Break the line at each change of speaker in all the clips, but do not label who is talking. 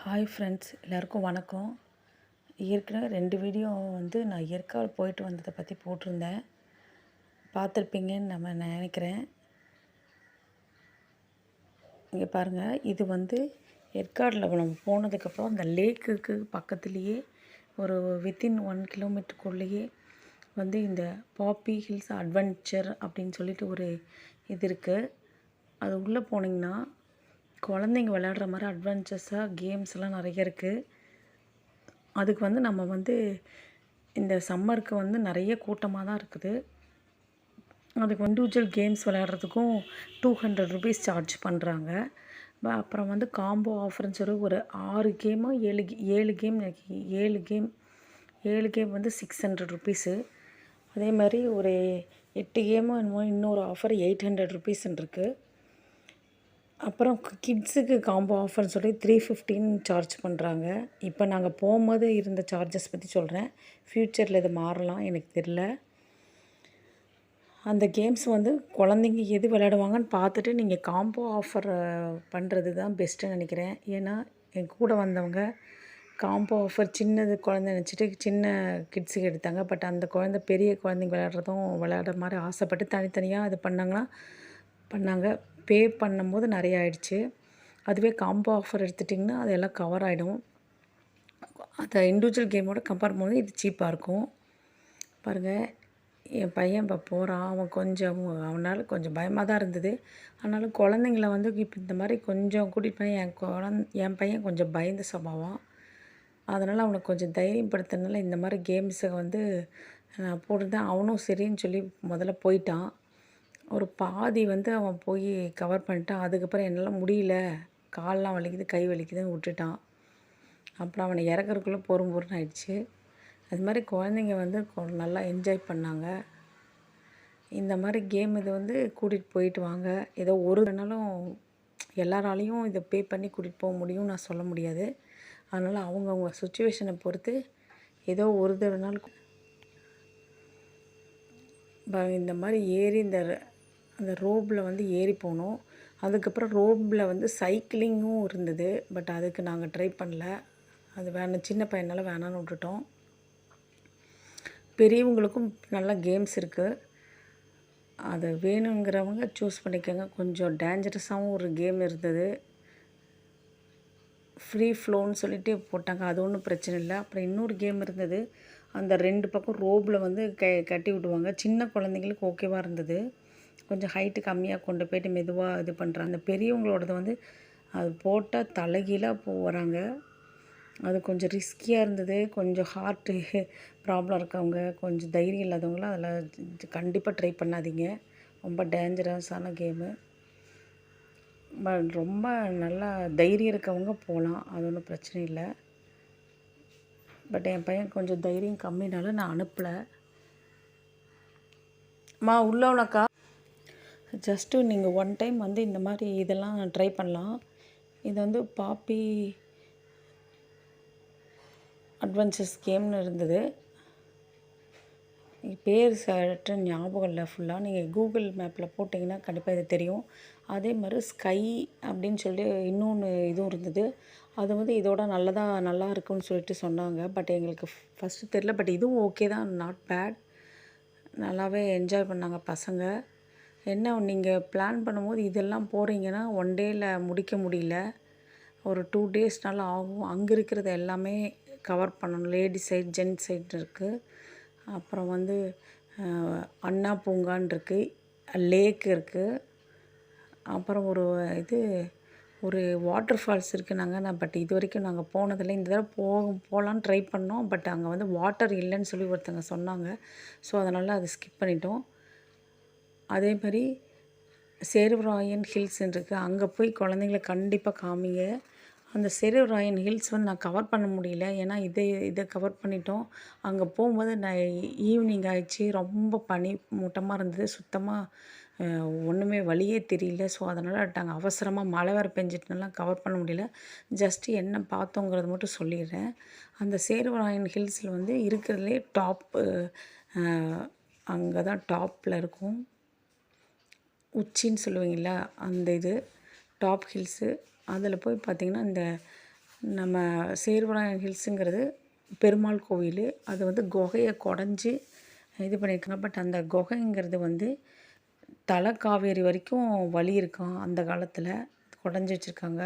Hi friends எல்லாருக்கும் வணக்கம். ஏற்கனவே ரெண்டு வீடியோ வந்து நான் ஏற்காடு போயிட்டு வந்ததை பற்றி போட்டிருந்தேன். பார்த்துருப்பீங்கன்னு நம்ம நினைக்கிறேன். இங்கே பாருங்கள் இது வந்து ஏற்காடில் நம்ம போனதுக்கப்புறம் அந்த லேக்குக்கு பக்கத்துலேயே ஒரு வித்தின் ஒன் கிலோமீட்டருக்குள்ளேயே வந்து இந்த பாப்பி ஹில்ஸ் அட்வென்ச்சர் அப்படின்னு சொல்லிட்டு ஒரு இது இருக்குது அது உள்ளே போனீங்கன்னா குழந்தைங்க விளையாடுற மாதிரி அட்வென்ச்சர்ஸாக கேம்ஸ்லாம் நிறைய இருக்குது அதுக்கு வந்து நம்ம வந்து இந்த சம்மருக்கு வந்து நிறைய கூட்டமாக தான் இருக்குது. அதுக்கு இண்டிவிஜுவல் கேம்ஸ் விளையாடுறதுக்கும் டூ ஹண்ட்ரட் ருபீஸ் சார்ஜ் பண்ணுறாங்க அப்புறம் வந்து காம்போ ஆஃபர்னு சொல்லி ஒரு ஆறு கேமோ ஏழு ஏழு கேம் ஏழு கேம் ஏழு கேம் வந்து சிக்ஸ் ஹண்ட்ரட் ருபீஸு அதே மாதிரி ஒரு எட்டு கேமோ என்னமோ இன்னொரு ஆஃபர் எயிட் ஹண்ட்ரட் ருபீஸ்ன்னு இருக்குது அப்புறம் கிட்ஸுக்கு காம்போ ஆஃபர்னு சொல்லி த்ரீ ஃபிஃப்டின் சார்ஜ் பண்ணுறாங்க இப்போ நாங்கள் போகும்போது இருந்த சார்ஜஸ் பற்றி சொல்கிறேன் ஃப்யூச்சரில் இது மாறலாம் எனக்கு தெரில அந்த கேம்ஸ் வந்து குழந்தைங்க எது விளையாடுவாங்கன்னு பார்த்துட்டு நீங்கள் காம்போ ஆஃபர் பண்ணுறது தான் பெஸ்ட்டுன்னு நினைக்கிறேன். ஏன்னா என் கூட வந்தவங்க காம்போ ஆஃபர் சின்னது குழந்தை நினச்சிட்டு சின்ன கிட்ஸுக்கு எடுத்தாங்க. பட் அந்த குழந்தை பெரிய குழந்தைங்க விளையாடுறதும் விளையாடுற மாதிரி ஆசைப்பட்டு தனித்தனியாக இது பண்ணாங்கன்னா பண்ணாங்க. பே பண்ணும்போது நிறைய ஆயிடுச்சு. அதுவே காம்போ ஆஃபர் எடுத்துட்டிங்கன்னா அது எல்லாம் கவர் ஆகிடும் அதை இண்டிவிஜுவல் கேமோட கம்பேர் பண்ணும்போது இது சீப்பாக இருக்கும். பாருங்கள் என் பையன் இப்போ போகிறான் அவன் கொஞ்சம் அவனால் கொஞ்சம் பயமாக தான் இருந்தது. ஆனாலும் குழந்தைங்கள வந்து இப்போ இந்த மாதிரி கொஞ்சம் கூட்டிகிட்டு போய் என் குழந்த என் பையன் கொஞ்சம் பயந்த சம்பவம் அதனால் அவனுக்கு கொஞ்சம் தைரியப்படுத்துறதுனால இந்த மாதிரி கேம்ஸை வந்து நான் போட்டுருந்தேன் அவனும் சரின்னு சொல்லி முதல்ல போயிட்டான். ஒரு பாதி வந்து அவன் போய் கவர் பண்ணிட்டான். அதுக்கப்புறம் என்னால் முடியல. கால்லாம் வலிக்குது கை வலிக்குதுன்னு விட்டுட்டான். அப்புறம் அவனை இறக்குறக்குள்ளே பொறும் பொறுன்னு ஆயிடுச்சு. அது மாதிரி குழந்தைங்க வந்து நல்லா என்ஜாய் பண்ணாங்க. இந்த மாதிரி கேம் இது வந்து கூட்டிகிட்டு போயிட்டு வாங்க. ஏதோ ஒரு நாளும் எல்லாராலையும் இதை பே பண்ணி கூட்டிகிட்டு போக முடியும்னு நான் சொல்ல முடியாது. அதனால் அவங்கவுங்க சுச்சுவேஷனை பொறுத்து ஏதோ ஒரு தடவை நாள் இந்த மாதிரி ஏறி இந்த அந்த ரோப்பில் வந்து ஏறி போனோம். அதுக்கப்புறம் ரோப்பில் வந்து சைக்கிளிங்கும் இருந்தது. பட் அதுக்கு நாங்கள் ட்ரை பண்ணல. அது வேணாம் சின்ன பையனால் வேணான்னு விட்டுட்டோம். பெரியவங்களுக்கும் நல்ல கேம்ஸ் இருக்குது அது வேணுங்கிறவங்க சூஸ் பண்ணிக்கோங்க. கொஞ்சம் டேஞ்சரஸாகவும் ஒரு கேம் இருந்தது. ஃப்ரீ ஃப்ளோன்னு சொல்லிட்டு போட்டாங்க. அது ஒன்றும் பிரச்சனை இல்லை. அப்புறம் இன்னொரு கேம் இருந்தது. அந்த ரெண்டு பக்கம் ரோப்பில் வந்து க கட்டி விடுவாங்க. சின்ன குழந்தைங்களுக்கு ஓகேவாக இருந்தது. கொஞ்சம் ஹைட்டு கம்மியாக கொண்டு போயிட்டு மெதுவாக இது பண்ணுறாங்க அந்த பெரியவங்களோடது வந்து அது போட்டால் தலைகீழாக போகிறாங்க அது கொஞ்சம் ரிஸ்கியாக இருந்தது. கொஞ்சம் ஹார்ட்டு ப்ராப்ளம் இருக்கவங்க கொஞ்சம் தைரியம் இல்லாதவங்களாம் அதில் கண்டிப்பாக ட்ரை பண்ணாதீங்க. ரொம்ப டேஞ்சரஸான கேமு பட் ரொம்ப நல்லா தைரியம் இருக்கவங்க போகலாம் அது ஒன்றும் பிரச்சனை இல்லை. பட் என் பையன் கொஞ்சம் தைரியம் கம்மினால நான் அனுப்பலை. மா உள்ளவனக்கா ஜஸ்ட்டு நீங்கள் ஒன் டைம் வந்து இந்த மாதிரி இதெல்லாம் ட்ரை பண்ணலாம். இது வந்து பாப்பி அட்வென்ச்சர்ஸ் கேம்னு இருந்தது. பேர் சட்ட ஞாபகம் இல்லை ஃபுல்லாக நீங்கள் கூகுள் மேப்பில் போட்டிங்கன்னா கண்டிப்பாக இது தெரியும். அதே மாதிரி ஸ்கை அப்படின்னு சொல்லி இன்னொன்று இதுவும் இருந்தது. அது வந்து இதோட நல்லதாக நல்லா இருக்குன்னு சொல்லிட்டு சொன்னாங்க. பட் எங்களுக்கு ஃபஸ்ட்டு தெரில பட் இதுவும் ஓகே தான். நாட் பேட் நல்லாவே என்ஜாய் பண்ணாங்க பசங்க. என்ன நீங்கள் பிளான் பண்ணும்போது இதெல்லாம் போகிறீங்கன்னா ஒன் டேயில் முடிக்க முடியல. ஒரு டூ டேஸ்னால ஆகும். அங்கே இருக்கிறது எல்லாமே கவர் பண்ணணும். லேடிஸ் சைட் ஜென்ட்ஸ் சைட் இருக்குது அப்புறம் வந்து அண்ணா பூங்கான் இருக்குது லேக் இருக்குது அப்புறம் ஒரு இது ஒரு வாட்டர் ஃபால்ஸ் இருக்குது நாங்கள் நான் பட் இது வரைக்கும் நாங்கள் போனதில்லை. இந்த தடவை போக போகலான்னு ட்ரை பண்ணோம். பட் அங்கே வந்து வாட்டர் இல்லைன்னு சொல்லி ஒருத்தங்க சொன்னாங்க. ஸோ அதனால் அதை ஸ்கிப் பண்ணிட்டோம். அதே மாதிரி சேருவராயன் ஹில்ஸ் இருக்குது அங்கே போய் குழந்தைங்கள கண்டிப்பாக காமிங்க. அந்த சேருவராயன் ஹில்ஸ் வந்து நான் கவர் பண்ண முடியல. ஏன்னா இதை இதை கவர் பண்ணிட்டோம். அங்கே போகும்போது நான் ஈவினிங் ஆயிடுச்சு. ரொம்ப பனி மூட்டமாக இருந்தது. சுத்தமாக ஒன்றுமே வழியே தெரியல. ஸோ அதனால் நாங்கள் அவசரமாக மழை வேறு பெஞ்சிட்டுனாலாம் கவர் பண்ண முடியல. ஜஸ்ட்டு என்ன பார்த்தோங்கிறது மட்டும் சொல்லிடுறேன். அந்த சேருவராயன் ஹில்ஸில் வந்து இருக்கிறதுலே டாப்பு அங்கே தான் டாப்பில் இருக்கும். உச்சின்னு சொல்லுவீங்களா அந்த இது டாப் ஹில்ஸு அதில் போய் பார்த்திங்கன்னா இந்த நம்ம சேர்வராயன் ஹில்ஸுங்கிறது பெருமாள் கோவில். அது வந்து குகையை குடஞ்சி இது பண்ணியிருக்காங்க. பட் அந்த குகைங்கிறது வந்து தலைக்காவேரி வரைக்கும் வழி இருக்கும் அந்த காலத்தில் குடஞ்சி வச்சுருக்காங்க.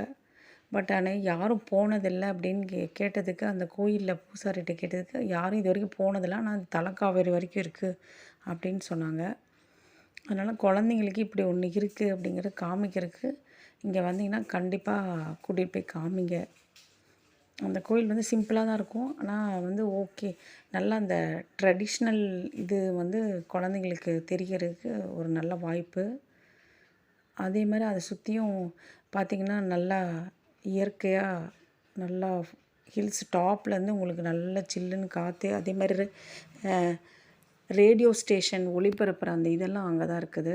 பட் ஆனால் யாரும் போனதில்லை அப்படின்னு கே கேட்டதுக்கு அந்த கோயிலில் பூசாரிகிட்ட கேட்டதுக்கு யாரும் இது வரைக்கும் போனதில்லை. ஆனால் அது தலைக்காவேரி வரைக்கும் இருக்குது அப்படின்னு சொன்னாங்க. அதனால் குழந்தைங்களுக்கு இப்படி ஒன்று இருக்குது அப்படிங்கிறத காமிக்கிறதுக்கு இங்கே வந்தீங்கன்னா கண்டிப்பாக கூட்டிகிட்டு போய் காமிங்க. அந்த கோயில் வந்து சிம்பிளாக தான் இருக்கும். ஆனால் வந்து ஓகே நல்லா அந்த ட்ரெடிஷ்னல் இது வந்து குழந்தைங்களுக்கு தெரியறதுக்கு ஒரு நல்ல வாய்ப்பு. அதே மாதிரி அதை சுற்றியும் பார்த்திங்கன்னா நல்லா இயற்கையாக நல்லா ஹில்ஸ் டாப்லேருந்து உங்களுக்கு நல்ல சில்லுன்னு காற்று அதே மாதிரி ரேடியோ ஸ்டேஷன் ஒளிபரப்புகிற அந்த இதெல்லாம் அங்கே தான் இருக்குது.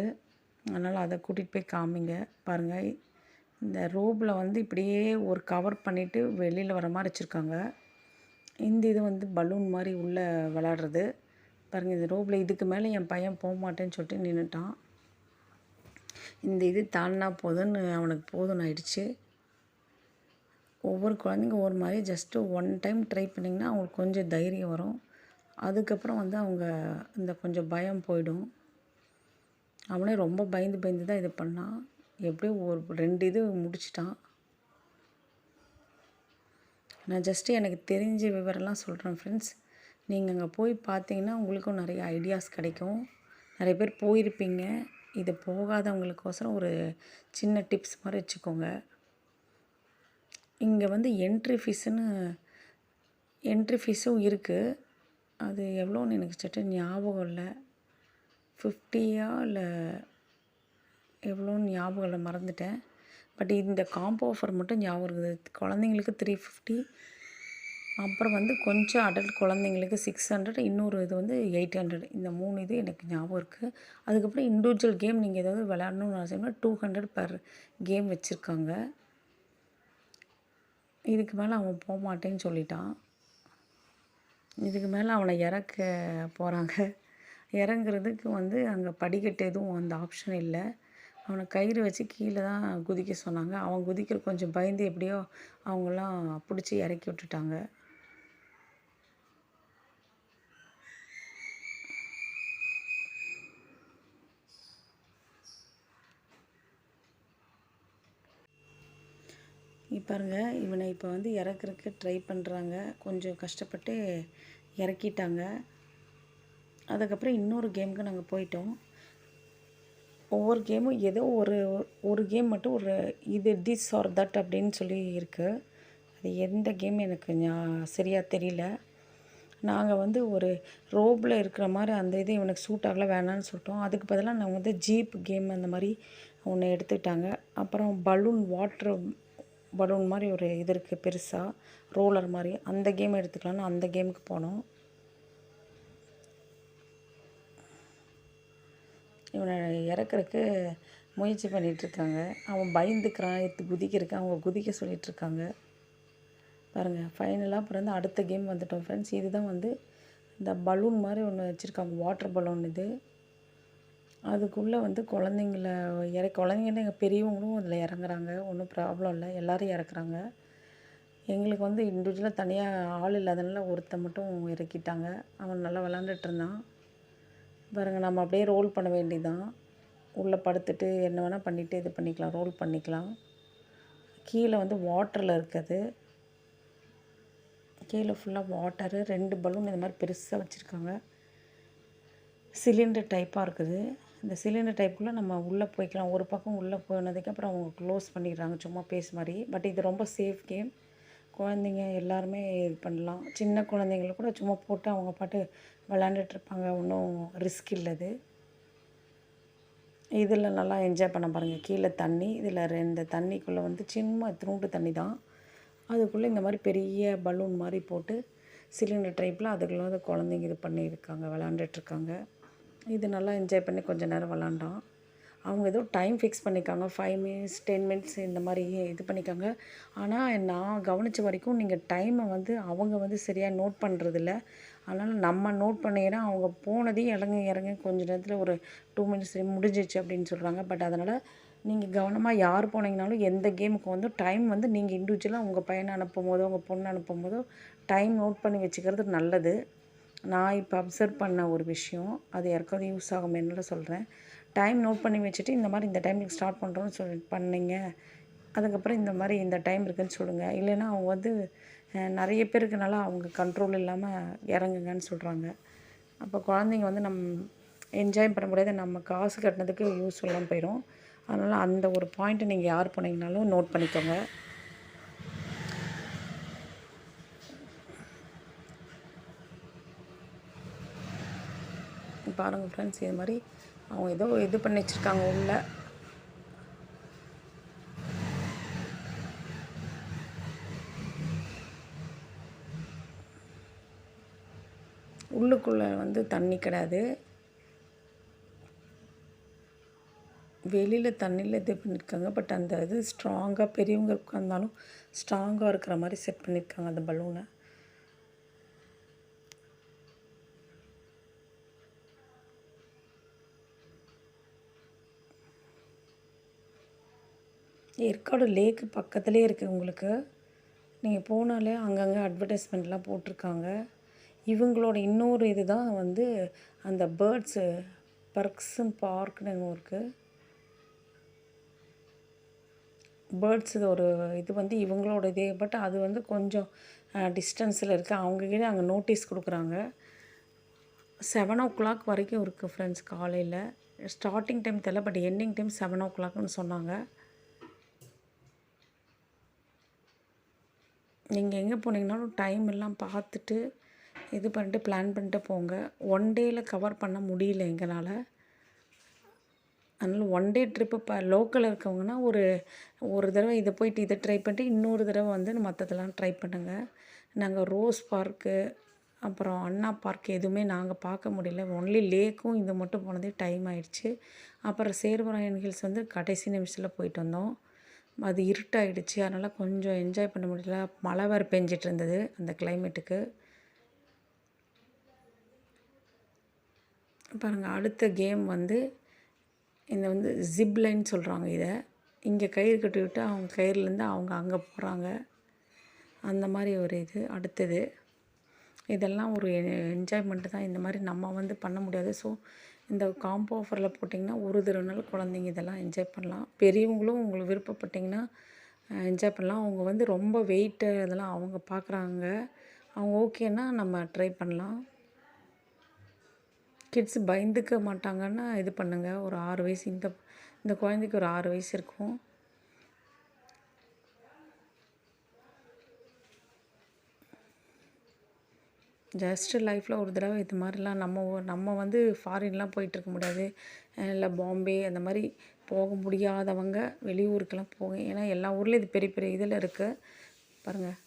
அதனால் அதை கூட்டிகிட்டு போய் காமிங்க. பாருங்கள் இந்த ரோப்பில் வந்து இப்படியே ஒரு கவர் பண்ணிவிட்டு வெளியில் வர மாதிரி வச்சுருக்காங்க. இந்த இது வந்து பலூன் மாதிரி உள்ளே விளாடுறது. பாருங்கள் இந்த ரோப்பில் இதுக்கு மேலே என் பையன் போக மாட்டேன்னு சொல்லிட்டு நின்றுட்டான் இந்த இது தாண்டினா போதும்னு அவனுக்கு போதும்னு ஆயிடுச்சு. ஒவ்வொரு குழந்தைங்க ஒவ்வொரு மாதிரி ஜஸ்ட்டு ஒன் டைம் ட்ரை பண்ணிங்கன்னா அவங்களுக்கு கொஞ்சம் தைரியம் வரும். அதுக்கப்புறம் வந்து அவங்க இந்த கொஞ்சம் பயம் போயிடும். அவனே ரொம்ப பயந்து பயந்து தான் இது பண்ணான் எப்படியோ ஒரு ரெண்டு இது முடிச்சிட்டான். நான் ஜஸ்ட்டு எனக்கு தெரிஞ்ச விவரம்லாம் சொல்கிறேன் ஃப்ரெண்ட்ஸ் நீங்கள் அங்கே போய் பார்த்தீங்கன்னா உங்களுக்கும் நிறைய ஐடியாஸ் கிடைக்கும். நிறைய பேர் போயிருப்பீங்க. இது போகாதவங்களுக்கோசரம் ஒரு சின்ன டிப்ஸ் மாதிரி வச்சுக்கோங்க. இங்கே வந்து என்ட்ரி ஃபீஸுன்னு என்ட்ரி ஃபீஸும் இருக்குது அது எவ்வளோன்னு எனக்கு சட்டு ஞாபகம் இல்லை. ஃபிஃப்டியா இல்லை எவ்வளோன்னு ஞாபகம் இல்லை மறந்துட்டேன். பட் இந்த காம்போ ஆஃபர் மட்டும் ஞாபகம் இருக்குது. குழந்தைங்களுக்கு த்ரீ ஃபிஃப்டி அப்புறம் வந்து கொஞ்சம் அடல்ட் குழந்தைங்களுக்கு சிக்ஸ் ஹண்ட்ரட் இன்னொரு இது வந்து எயிட் ஹண்ட்ரட் இந்த மூணு இது எனக்கு ஞாபகம் இருக்குது அதுக்கப்புறம் இண்டிவிஜுவல் கேம் நீங்கள் ஏதாவது விளையாடணும்னு அவசியம்னா டூ ஹண்ட்ரட் பர் கேம் வச்சுருக்காங்க. இதுக்கு மேலே அவன் போக மாட்டேன்னு சொல்லிட்டான். இதுக்கு மேலே அவனை இறக்க போகிறாங்க இறங்குறதுக்கு வந்து அங்கே படிக்கட்டு எதுவும் அந்த ஆப்ஷன் இல்லை. அவனை கயிறு வச்சு கீழே தான் குதிக்க சொன்னாங்க. அவன் குதிக்கிற கொஞ்சம் பயந்து எப்படியோ அவங்களாம் பிடிச்சி இறக்கி விட்டுட்டாங்க. பாருங்கள் இவனை இப்போ வந்து இறக்குறக்கு ட்ரை பண்ணுறாங்க கொஞ்சம் கஷ்டப்பட்டு இறக்கிட்டாங்க. அதுக்கப்புறம் இன்னொரு கேமுக்கு நாங்கள் போயிட்டோம். ஒவ்வொரு கேமும் ஏதோ ஒரு ஒரு கேம் மட்டும் ஒரு இது திஸ் ஆர் தட் அப்படின்னு சொல்லி இருக்குது அது எந்த கேம் எனக்கு ஞா சரியாக தெரியல. நாங்கள் வந்து ஒரு ரோப்பில் இருக்கிற மாதிரி அந்த இது இவனுக்கு சூட் ஆகலை வேணான்னு சொல்லிட்டோம். அதுக்கு பதிலாக நாங்கள் வந்து ஜீப் கேம் அந்த மாதிரி ஒன்று எடுத்துக்கிட்டாங்க. அப்புறம் பலூன் வாட்ரு பலூன் மாதிரி ஒரு இது இருக்குது பெருசாக ரோலர் மாதிரி. அந்த கேம் எடுத்துக்கலான்னு அந்த கேமுக்கு போனோம். இவனை இறக்குறக்கு முயற்சி பண்ணிகிட்ருக்காங்க அவன் பயந்துக்கிறான் எடுத்து குதிக்கிறக்கான் அவங்க குதிக்க சொல்லிகிட்ருக்காங்க பாருங்கள் ஃபைனலாக அப்புறம் வந்து அடுத்த கேம் வந்துட்டோம் ஃப்ரெண்ட்ஸ் இதுதான் வந்து இந்த பலூன் மாதிரி ஒன்று வச்சுருக்காங்க வாட்டர் பலூன் இது. அதுக்குள்ளே வந்து குழந்தைங்கள இற குழந்தைங்கன்னு எங்கள் பெரியவங்களும் அதில் இறங்குறாங்க. ஒன்றும் ப்ராப்ளம் இல்லை. எல்லோரும் இறக்குறாங்க. எங்களுக்கு வந்து இண்டிவிஜுவலாக தனியாக ஆள் இல்லாதனால ஒருத்தன் மட்டும் இறக்கிட்டாங்க. அவன் நல்லா விளாண்டுட்டு இருந்தான். பாருங்கள் நம்ம அப்படியே ரோல் பண்ண வேண்டியதான் உள்ளே படுத்துட்டு என்ன வேணால் பண்ணிவிட்டு இது பண்ணிக்கலாம் ரோல் பண்ணிக்கலாம். கீழே வந்து வாட்டரில் இருக்குது. கீழே ஃபுல்லாக வாட்டரு ரெண்டு பலூன் இந்த மாதிரி பெருசாக வச்சுருக்காங்க. சிலிண்டர் டைப்பாக இருக்குது. இந்த சிலிண்டர் டைப்புக்குள்ளே நம்ம உள்ளே போய்க்கலாம். ஒரு பக்கம் உள்ளே போனதுக்கு அப்புறம் அவங்க க்ளோஸ் பண்ணிடுறாங்க. சும்மா பேஸ் மாதிரி. பட் இது ரொம்ப சேஃப் கேம் குழந்தைங்க எல்லாருமே இது பண்ணலாம். சின்ன குழந்தைங்கள கூட சும்மா போட்டு அவங்க பாட்டு விளாண்டுட்ருப்பாங்க ஒன்றும் ரிஸ்க் இல்லது இதில் நல்லா என்ஜாய் பண்ண பாருங்கள் கீழே தண்ணி இதில் ரெண்டு தண்ணிக்குள்ளே வந்து சின்ன திருண்டு தண்ணி தான். அதுக்குள்ளே இந்த மாதிரி பெரிய பலூன் மாதிரி போட்டு சிலிண்டர் டைப்பில் அதுக்குள்ளே வந்து குழந்தைங்க இது பண்ணியிருக்காங்க. விளாண்டுட்ருக்காங்க இது நல்லா என்ஜாய் பண்ணி கொஞ்சம் நேரம் விளாண்டோம். அவங்க ஏதோ டைம் ஃபிக்ஸ் பண்ணிக்காங்க. ஃபைவ் மினிட்ஸ் டென் மினிட்ஸ் இந்த மாதிரி இது பண்ணிக்காங்க. ஆனால் நான் கவனித்த வரைக்கும் நீங்கள் டைமை வந்து அவங்க வந்து சரியாக நோட் பண்ணுறதில்ல அதனால் நம்ம நோட் பண்ணிங்கன்னா அவங்க போனதையும் இறங்க இறங்க கொஞ்ச நேரத்தில் ஒரு டூ மினிட்ஸ் முடிஞ்சிச்சு அப்படின்னு சொல்கிறாங்க பட் அதனால் நீங்கள் கவனமாக யார் போனீங்கனாலும் எந்த கேமுக்கு வந்து டைம் வந்து நீங்கள் இண்டிவிஜுவலாக உங்கள் பையனை அனுப்பும் போதோ உங்கள் பொண்ணை அனுப்பும் போதோ டைம் நோட் பண்ணி வச்சுக்கிறது நல்லது. நான் இப்போ அப்சர்வ் பண்ண ஒரு விஷயம் அது யாருக்காவது யூஸ் ஆகும் என்னோட சொல்கிறேன் டைம் நோட் பண்ணி வச்சுட்டு இந்த மாதிரி இந்த டைமுக்கு ஸ்டார்ட் பண்ணுறோன்னு சொல்லி பண்ணிங்க. அதுக்கப்புறம் இந்த மாதிரி இந்த டைம் இருக்குன்னு சொல்லுங்கள் இல்லைன்னா அவங்க வந்து நிறைய பேருக்குனால அவங்க கண்ட்ரோல் இல்லாமல் இறங்குங்கன்னு சொல்கிறாங்க அப்போ குழந்தைங்க வந்து நம் என்ஜாய் பண்ண முடியாது நம்ம காசு கட்டினதுக்கு யூஸ் இல்லாமல் போயிடும் அதனால் அந்த ஒரு பாயிண்ட்டை நீங்கள் யார் போனீங்கனாலும் நோட் பண்ணிக்கோங்க. பாருங்கள் ஃப்ரெண்ட்ஸ் இது மாதிரி அவங்க ஏதோ இது பண்ணி வச்சுருக்காங்க உள்ள. உள்ளுக்குள்ளே வந்து தண்ணி கிடையாது. வெளியில் தண்ணியில் இது பண்ணியிருக்காங்க பட் அந்த இது ஸ்ட்ராங்காக பெரியவங்க உட்காந்தாலும் ஸ்ட்ராங்காக இருக்கிற மாதிரி செட் பண்ணியிருக்காங்க அந்த பலூனை ஏற்காடு லேக்கு பக்கத்துலேயே இருக்குது உங்களுக்கு. நீங்கள் போனாலே அங்கங்கே அட்வர்டைஸ்மெண்ட்லாம் போட்டிருக்காங்க. இவங்களோட இன்னொரு இது தான் வந்து அந்த பேர்ட்ஸு பர்க்ஸும் பார்க்னு என்னமோ இருக்குது பேர்ட்ஸ் ஒரு இது வந்து இவங்களோட இதே பட் அது வந்து கொஞ்சம் டிஸ்டன்ஸில் இருக்குது அவங்கக்கிட்ட அங்கே நோட்டீஸ் கொடுக்குறாங்க. செவன் ஓ கிளாக் வரைக்கும் இருக்குது ஃப்ரெண்ட்ஸ் காலையில். ஸ்டார்டிங் டைம் தெரியல பட் எண்டிங் டைம் செவன் ஓ கிளாக்னு சொன்னாங்க. நீங்கள் எங்கே போனீங்கனாலும் டைம் எல்லாம் பார்த்துட்டு இது பண்ணிட்டு பிளான் பண்ணிட்டு போங்க. ஒன் டேயில் கவர் பண்ண முடியல எங்களால். அதனால் ஒன் டே ட்ரிப்பு இப்போ லோக்கலில் இருக்கவங்கன்னா ஒரு ஒரு தடவை இதை போயிட்டு இதை ட்ரை பண்ணிட்டு இன்னொரு தடவை வந்து மற்றதெல்லாம் ட்ரை பண்ணுங்கள் நாங்கள் ரோஸ் பார்க்கு அப்புறம் அண்ணா பார்க் எதுவுமே நாங்கள் பார்க்க முடியல. ஒன்லி லேக்கும் இது மட்டும் போனதே டைம் ஆயிடுச்சு. அப்புறம் சேர்வராயன் ஹில்ஸ் வந்து கடைசி நிமிஷத்தில் போயிட்டு வந்தோம். அது இருட்டாயிடுச்சு. அதனால் கொஞ்சம் என்ஜாய் பண்ண முடியல. மழை வேறு பெஞ்சிட்டு இருந்தது அந்த கிளைமேட்டுக்கு பாருங்கள் அடுத்த கேம் வந்து இந்த வந்து ஜிப்லைன் சொல்கிறாங்க இதை. இங்கே கயிறு கட்டி விட்டு அவங்க கயிறுலேருந்து அவங்க அங்கே போகிறாங்க அந்த மாதிரி ஒரு இது. அடுத்தது இதெல்லாம் ஒரு என்ஜாய்மெண்ட்டு தான். இந்த மாதிரி நம்ம வந்து பண்ண முடியாது. ஸோ இந்த காம்போ ஆஃபரில் போட்டிங்கன்னா ஒரு தடவைனாலும் குழந்தைங்க இதெல்லாம் என்ஜாய் பண்ணலாம். பெரியவங்களும் உங்களுக்கு விருப்பப்பட்டிங்கன்னா என்ஜாய் பண்ணலாம். அவங்க வந்து ரொம்ப வெயிட்டு அதெல்லாம் அவங்க பார்க்குறாங்க அவங்க ஓகேன்னா நம்ம ட்ரை பண்ணலாம். கிட்ஸ் பயந்துக்க மாட்டாங்கன்னா இது பண்ணுங்கள் ஒரு ஆறு வயசு இந்த இந்த குழந்தைக்கு ஒரு ஆறு வயசு இருக்கும். ஜஸ்ட்டு லைஃப்பில் ஒரு தடவை இது மாதிரிலாம் நம்ம நம்ம வந்து ஃபாரின்லாம் போயிட்டுருக்க முடியாது. இல்லை பாம்பே அந்த மாதிரி போக முடியாதவங்க வெளியூருக்கெல்லாம் போக ஏன்னா எல்லா ஊர்லேயும் இது பெரிய பெரிய இதில் இருக்குது பாருங்கள்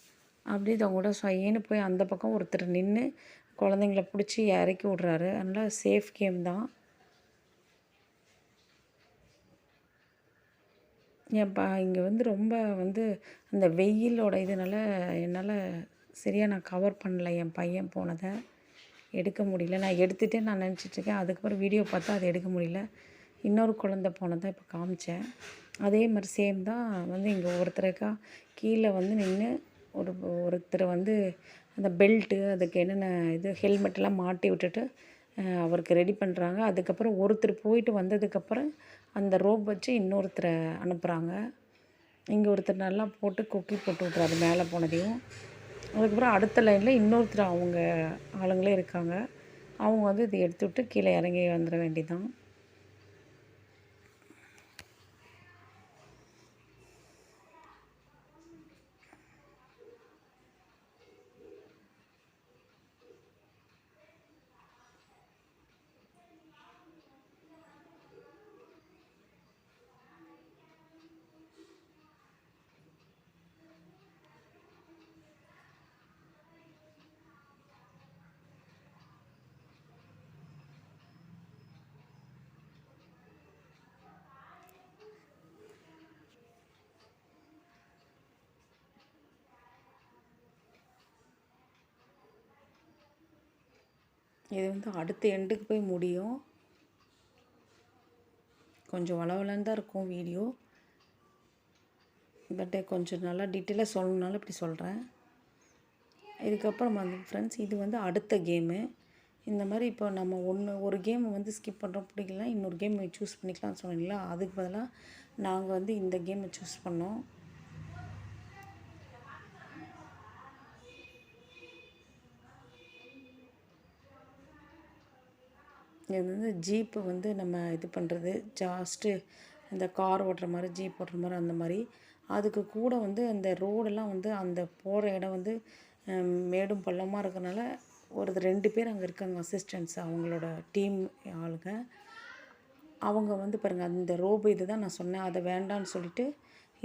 அப்படியே இது அவங்க கூட சொயின்னு போய் அந்த பக்கம் ஒருத்தர் நின்று குழந்தைங்கள பிடிச்சி இறக்கி விட்றாரு. அதனால் சேஃப் கேம் தான். ஏன்ப்பா இங்கே வந்து ரொம்ப வந்து அந்த வெயிலோட இதனால் என்னால் சரியாக நான் கவர் பண்ணல என் பையன் போனதை எடுக்க முடியல. நான் எடுத்துகிட்டே நான் நினச்சிட்ருக்கேன் அதுக்கப்புறம் வீடியோ பார்த்தா அதை எடுக்க முடியல. இன்னொரு குழந்த போனதை இப்போ காமிச்சேன். அதே மாதிரி சேம் தான் வந்து இங்கே ஒருத்தருக்கா கீழே வந்து நின்று ஒரு ஒருத்தர் வந்து அந்த பெல்ட்டு அதுக்கு என்னென்ன இது ஹெல்மெட்டெல்லாம் மாட்டி விட்டுட்டு அவருக்கு ரெடி பண்ணுறாங்க அதுக்கப்புறம் ஒருத்தர் போயிட்டு வந்ததுக்கப்புறம் அந்த ரோப் வச்சு இன்னொருத்தரை அனுப்புகிறாங்க இங்கே ஒருத்தர் நல்லா போட்டு கொக்கி போட்டு விட்றாரு மேலே போனதையும். அதுக்கப்புறம் அடுத்த லைனில் இன்னொருத்தர் அவங்க ஆளுங்களே இருக்காங்க. அவங்க வந்து இதை எடுத்து விட்டு கீழே இறங்கி வந்துட வேண்டியதான் இது வந்து அடுத்த எண்டுக்கு போய் முடியும். கொஞ்சம் வளவலன்னு தான் இருக்கும் வீடியோ. பட் கொஞ்சம் நல்லா டீட்டெயிலாக சொல்லணுனாலும் இப்படி சொல்கிறேன் இதுக்கப்புறம் வந்து ஃப்ரெண்ட்ஸ் இது வந்து அடுத்த கேமு இந்த மாதிரி இப்போ நம்ம ஒன்று ஒரு கேம் வந்து ஸ்கிப் பண்ணுறோம் பிடிக்கலனா இன்னொரு கேம் சூஸ் பண்ணிக்கலாம்னு சொன்னீங்களா அதுக்கு பதிலாக நாங்கள் வந்து இந்த கேமை சூஸ் பண்ணோம். இது வந்து ஜீப்பு வந்து நம்ம இது பண்ணுறது ஜாஸ்ட்டு இந்த கார் ஓட்டுற மாதிரி ஜீப் ஓட்டுற மாதிரி அந்த மாதிரி. அதுக்கு கூட வந்து அந்த ரோடெல்லாம் வந்து அந்த போகிற இடம் வந்து மேடும் பள்ளமாக இருக்கிறனால ஒரு ரெண்டு பேர் அங்கே இருக்காங்க அசிஸ்டன்ஸ் அவங்களோட டீம் ஆளுங்க. அவங்க வந்து பாருங்கள் அந்த ரோபு இது தான் நான் சொன்னேன் அதை வேண்டான்னு சொல்லிட்டு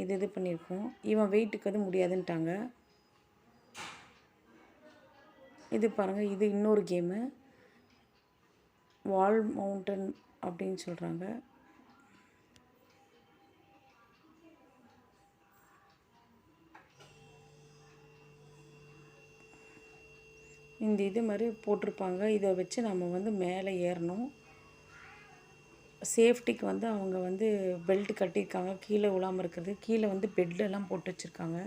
இது இது பண்ணியிருக்கோம். இவன் வெயிட்டுக்கு அது முடியாதுன்ட்டாங்க. இது பாருங்கள் இது இன்னொரு கேமு வால் மவுண்டன் அப்படின்னு சொல்கிறாங்க இந்த இது மாதிரி போட்டிருப்பாங்க. இதை வச்சு நம்ம வந்து மேலே ஏறணும். சேஃப்டிக்கு வந்து அவங்க வந்து பெல்ட் கட்டியிருக்காங்க. கீழே விழாமல் இருக்கிறது. கீழே வந்து பெட்டெல்லாம் போட்டு வச்சுருக்காங்க.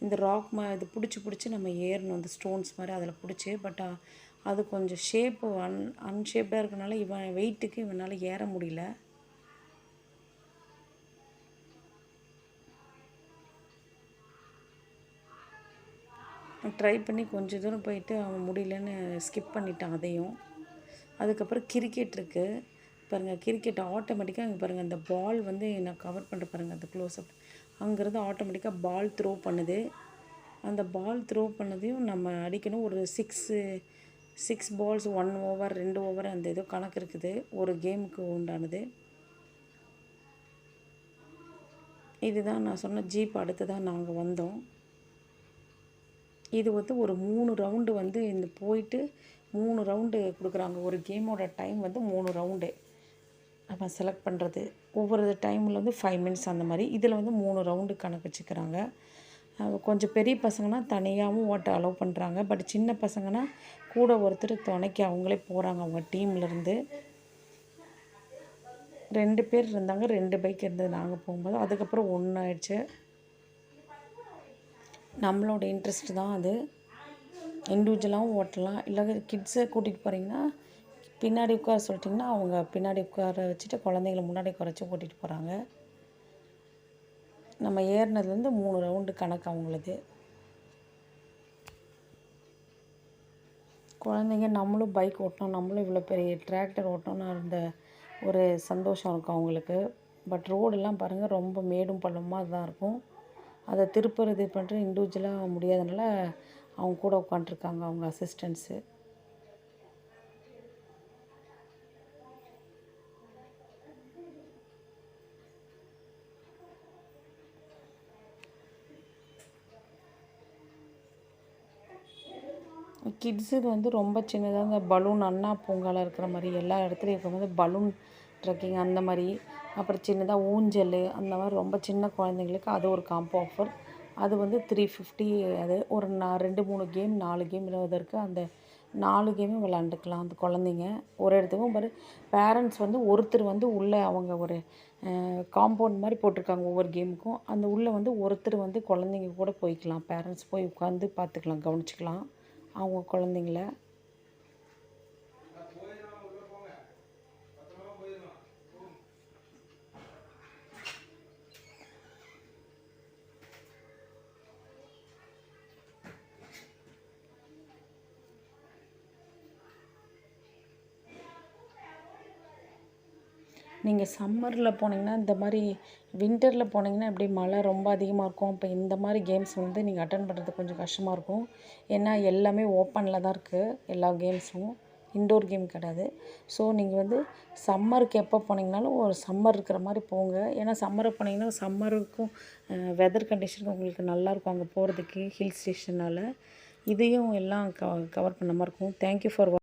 இந்த ராக் ம இது பிடிச்சி பிடிச்சி நம்ம ஏறணும். இந்த ஸ்டோன்ஸ் மாதிரி அதில் பிடிச்சி. பட் அது கொஞ்சம் ஷேப்பு அன் அன்ஷேப்டாக இருக்கனால இவன் வெயிட்டுக்கு இவனால் ஏற முடியல. ட்ரை பண்ணி கொஞ்சம் தூரம் போயிட்டு அவன் முடியலன்னு ஸ்கிப் பண்ணிட்டான் அதையும். அதுக்கப்புறம் கிரிக்கெட் இருக்குது பாருங்கள் கிரிக்கெட் ஆட்டோமேட்டிக்காக இங்கே பாருங்கள் அந்த பால் வந்து நான் கவர் பண்ணுற பாருங்கள் அந்த க்ளோஸ்அப் அங்கேருந்து ஆட்டோமேட்டிக்காக பால் த்ரோ பண்ணுது. அந்த பால் த்ரோ பண்ணதையும் நம்ம அடிக்கணும். ஒரு six six balls one over ரெண்டு ஓவர் அந்த ஏதோ கணக்கு இருக்குது. ஒரு கேமுக்கு உண்டானது. இதுதான் நான் சொன்ன ஜீப் அடுத்து தான் நாங்கள் வந்தோம். இது வந்து ஒரு மூணு ரவுண்டு வந்து இந்த போயிட்டு மூணு ரவுண்டு கொடுக்குறாங்க. ஒரு கேமோட டைம் வந்து மூணு ரவுண்டு நம்ம செலக்ட் பண்ணுறது ஒவ்வொரு டைமில் வந்து ஃபைவ் மினிட்ஸ் அந்த மாதிரி. இதில் வந்து மூணு ரவுண்டு கணக்கு வச்சுக்கிறாங்க. கொஞ்சம் பெரிய பசங்கன்னா தனியாகவும் ஓட்ட அலோவ் பண்ணுறாங்க பட் சின்ன பசங்கன்னா கூட ஒருத்தர் துணைக்கி அவங்களே போகிறாங்க அவங்க டீம்லேருந்து ரெண்டு பேர் இருந்தாங்க ரெண்டு பைக் இருந்தது. நாங்கள் போகும்போது அதுக்கப்புறம் ஒன்று ஆயிடுச்சு நம்மளோட இன்ட்ரெஸ்ட் தான் அது. இண்டிவிஜுவலாகவும் ஓட்டலாம். இல்லை கிட்ஸை கூட்டிகிட்டு போகிறீங்கன்னா பின்னாடி உட்கார சொல்லிட்டிங்கன்னா அவங்க பின்னாடி உட்கார வச்சுட்டு குழந்தைங்கள முன்னாடி குறைச்சி ஓட்டிகிட்டு போகிறாங்க நம்ம ஏறினதுலேருந்து மூணு ரவுண்டு கணக்கு அவங்களது. குழந்தைங்க நம்மளும் பைக் ஓட்டணும் நம்மளும் இவ்வளோ பெரிய டிராக்டர் ஓட்டணும்னு இருந்த ஒரு சந்தோஷம் இருக்கும் அவங்களுக்கு. பட் ரோடெல்லாம் பாருங்கள் ரொம்ப மேடும் பள்ளமாக தான் இருக்கும். அதை திருப்புறது பண்ணுறது இண்டிவிஜுவலாக முடியாதனால அவங்க கூட உட்காண்ட்ருக்காங்க அவங்க அசிஸ்டன்ஸு கிட்ஸுக்கு வந்து ரொம்ப சின்னதாக இந்த பலூன் அண்ணா பூங்கால இருக்கிற மாதிரி எல்லா இடத்துலையும் இருக்கும்போது பலூன் ட்ரெக்கிங் அந்த மாதிரி அப்புறம் சின்னதாக ஊஞ்சல் அந்த மாதிரி ரொம்ப சின்ன குழந்தைங்களுக்கு அது ஒரு காம்போ ஆஃபர் அது வந்து த்ரீ ஃபிஃப்டி அது ஒரு நான் ரெண்டு மூணு கேம் நாலு கேம் இருபது இருக்குது அந்த நாலு கேமும் விளாண்டுக்கலாம் அந்த குழந்தைங்க. ஒரு இடத்துக்கும் பாரு பேரண்ட்ஸ் வந்து ஒருத்தர் வந்து உள்ளே அவங்க ஒரு காம்பவுண்ட் மாதிரி போட்டிருக்காங்க ஒவ்வொரு கேமுக்கும் அந்த உள்ளே வந்து ஒருத்தர் வந்து குழந்தைங்க கூட போய்க்கலாம். பேரண்ட்ஸ் போய் உட்காந்து பார்த்துக்கலாம் கவனிச்சிக்கலாம். அவங்க குழந்தைங்கள நீங்கள் சம்மரில் போனீங்கன்னா இந்த மாதிரி வின்டரில் போனீங்கன்னா இப்படி மழை ரொம்ப அதிகமாக இருக்கும்? அப்போ இந்த மாதிரி கேம்ஸ் வந்து நீங்கள் அட்டன் பண்ணுறது கொஞ்சம் கஷ்டமாக இருக்கும். ஏன்னா எல்லாமே ஓப்பனில் தான் இருக்குது எல்லா கேம்ஸும் இன்டோர் கேம் கிடையாது. ஸோ நீங்கள் வந்து சம்மருக்கு எப்போ போனீங்கனாலும் ஒரு சம்மர் இருக்கிற மாதிரி போங்க. ஏன்னா சம்மரை போனீங்கன்னா சம்மருக்கும் வெதர் கண்டிஷனுக்கும் உங்களுக்கு நல்லாயிருக்கும் அங்கே போகிறதுக்கு ஹில் ஸ்டேஷனால் இதையும் எல்லாம் க கவர் பண்ண மாதிரி இருக்கும். Thank you for